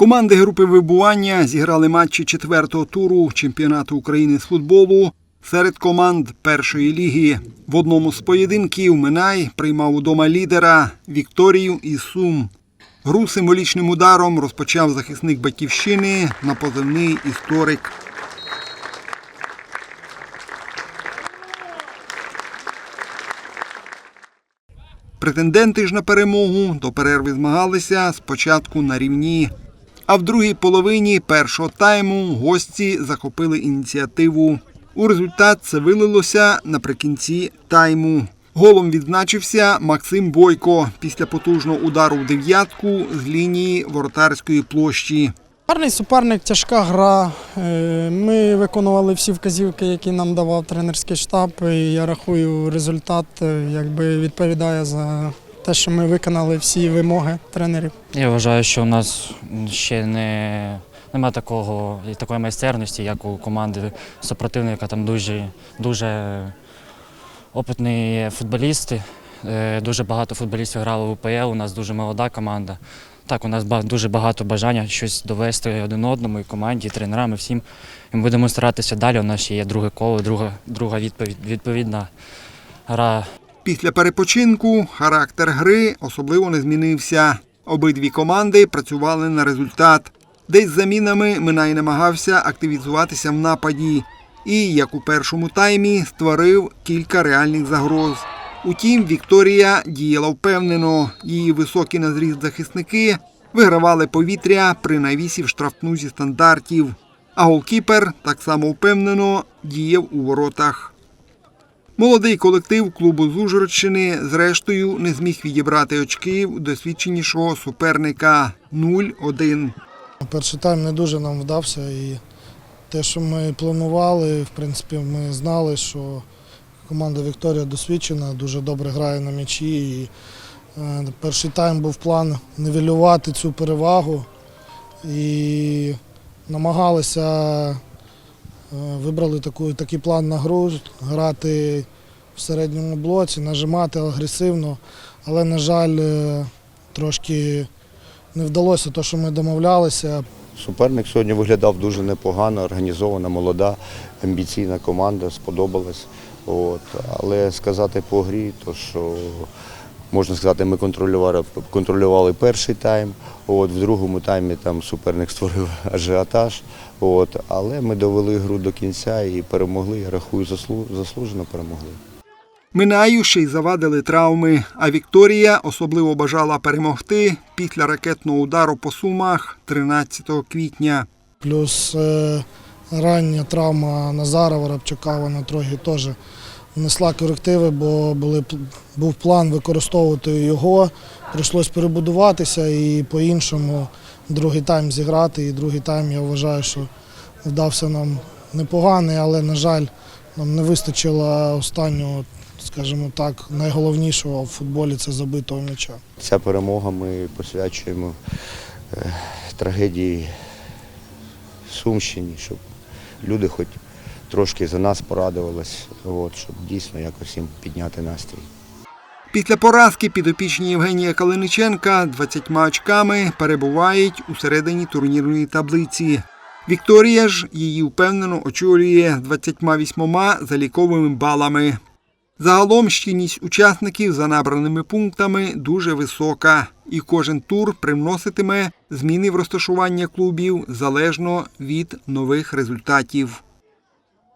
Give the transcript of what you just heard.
Команди групи вибування зіграли матчі четвертого туру чемпіонату України з футболу серед команд першої ліги. В одному з поєдинків Минай приймав удома лідера Вікторію і Сум. Гру символічним ударом розпочав захисник батьківщини на позивний історик. Претенденти ж на перемогу до перерви змагалися спочатку на рівні. А в другій половині першого тайму гості захопили ініціативу. У результат це вилилося наприкінці тайму. Голом відзначився Максим Бойко після потужного удару в дев'ятку з лінії воротарської площі. Гарний суперник, тяжка гра. Е, Ми виконували всі вказівки, які нам давав тренерський штаб. І я рахую, результат е, якби відповідає за те, що ми виконали всі вимоги тренерів. Я вважаю, що у нас ще не немає такого такої майстерності, як у команди супротивника. Там дуже, дуже опитні футболісти. Е, Дуже багато футболістів грали в УПЛ. У нас дуже молода команда. Так, у нас дуже багато бажання щось довести один одному, і команді, і тренерам, і всім. І ми будемо старатися далі. У нас ще є друге коло, друга, друга відповідь, відповідна гра Після перепочинку характер гри особливо не змінився. Обидві команди працювали на результат. Десь замінами Минай намагався активізуватися в нападі. І, як у першому таймі, створив кілька реальних загроз. Утім, Вікторія діяла впевнено. Її високі на зріст захисники вигравали повітря при навісі в штрафну зі стандартів. А голкіпер так само впевнено діяв у воротах. Молодий колектив клубу з Ужгородщини зрештою не зміг відібрати очки в досвідченішого суперника 0-1. Перший тайм не дуже нам вдався і те, що ми планували, в принципі, ми знали, що команда Вікторія досвідчена, дуже добре грає на м'ячі. І е, перший тайм був план нивелювати цю перевагу і намагалися, вибрали таку, такий план на гру, грати в середньому блоці, нажимати агресивно, але, на жаль, е, трошки не вдалося те, що ми домовлялися. Суперник сьогодні виглядав дуже непогано, організована, молода, амбіційна команда, сподобалась. От. Але сказати по грі, то що можна сказати, ми контролювали, контролювали перший тайм. От, в другому таймі там суперник створив ажіотаж. От. Але ми довели гру до кінця і перемогли. Я рахую, заслужено перемогли. Минаю ще й завадили травми, а Вікторія особливо бажала перемогти після ракетного удару по сумах 13 квітня. Плюс е, рання травма Назара Воробчака, вона трохи теж внесла корективи, бо були, був план використовувати його. Прийшлось перебудуватися і по-іншому другий тайм зіграти. І другий тайм я вважаю, що вдався нам непоганий, але, на жаль, нам не вистачило останнього, скажімо так, найголовнішого в футболі це забитого м'яча. Ця перемога ми посвячуємо е, трагедії Сумщині, щоб люди хоч трошки за нас порадувались, от, щоб дійсно якось їм підняти настрій. Після поразки підопічні Євгенія Калиниченка 20 очками перебувають у середині турнірної таблиці. Вікторія ж її впевнено очолює 28 заліковими балами. Загалом щільність учасників за набраними пунктами дуже висока, і кожен тур привноситиме зміни в розташування клубів залежно від нових результатів.